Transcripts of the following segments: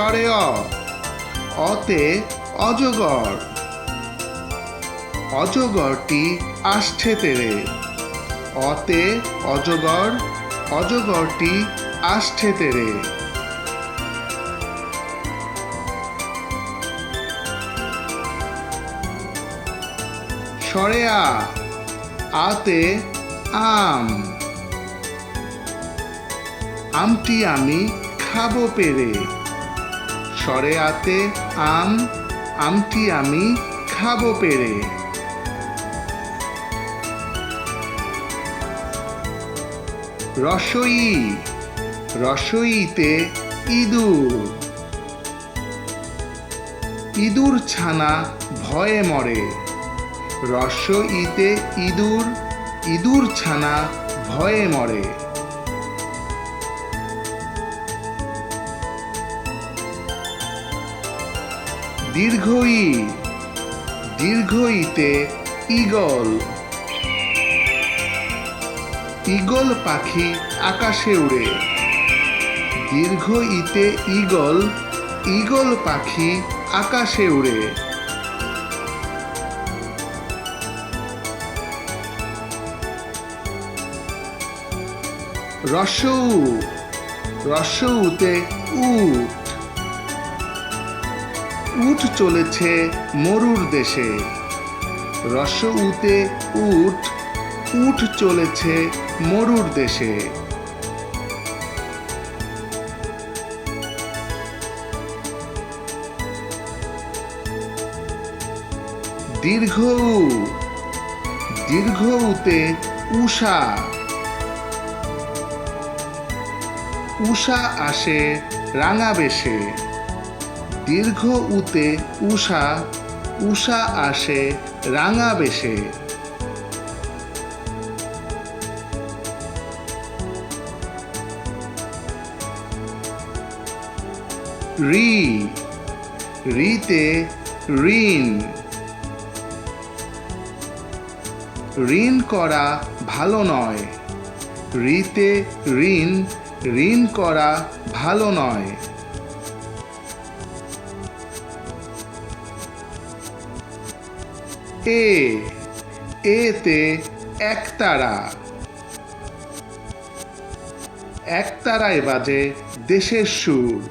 স্বরে অ। অতে অজগর। অজগরটি আসছে তেরে। অতে অজগর, অজগরটি আসছে তেরে। স্বরে আ, আতে আম। আমটি আমি খাব পেরে। স্বরে আতে আম, আমটি আমি খাব পেরে। রসই, রসইতে ইঁদুর। ইঁদুর ছানা ভয়ে মরে। রস ইতে ইঁদুর ইঁদুর ছানা ভয়ে মরে। দীর্ঘ ই দীর্ঘ ইতে ঈগল। ঈগল পাখি আকাশে উড়ে। দীর্ঘ ইতে ঈগল ঈগল পাখি আকাশে উড়ে। রসৌ, রসৌতে উট উট চলেছে মরুর দেশে। রসউতে উট উট চলেছে মরুর দেশে। দীর্ঘ উ, দীর্ঘ উতে উষা। উষা আসে রাঙা বেশে। দীর্ঘ উতে উষা উষা আসে রাঙা বেশে। রি, রিতে ঋণ। ঋণ করা ভালো নয়। রিতে ঋণ ঋণ করা ভালো নয়। এ, এতে একতারা একতারায় বাজে দেশের সুর।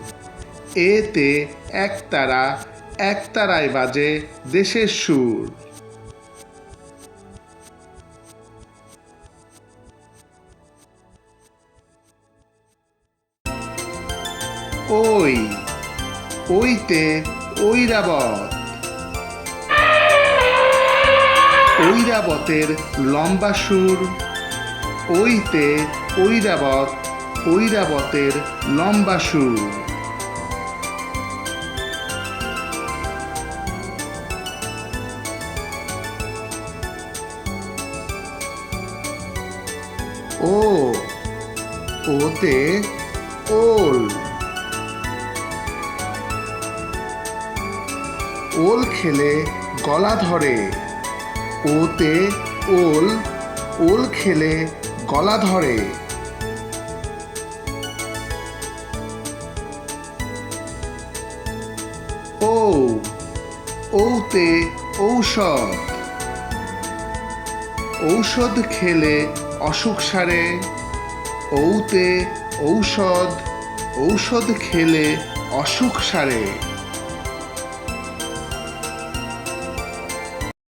এতে একতারা একতারায় বাজে দেশের সুর। ওই, ওইতে ঐরাবত। ঐরাবতের লম্বা সুর। ওইতে ঐরাবত, ঐরাবতের লম্বা সুর। ও, ওতে ওল। ওল খেলে গলা ধরে। ওতে ওল ওল খেলে গলা ধরে। ও, ওতে ঔষধ। ঔষধ খেলে অসুখ সারে। ঔতে ঔষধ ঔষধ খেলে অসুখ সারে।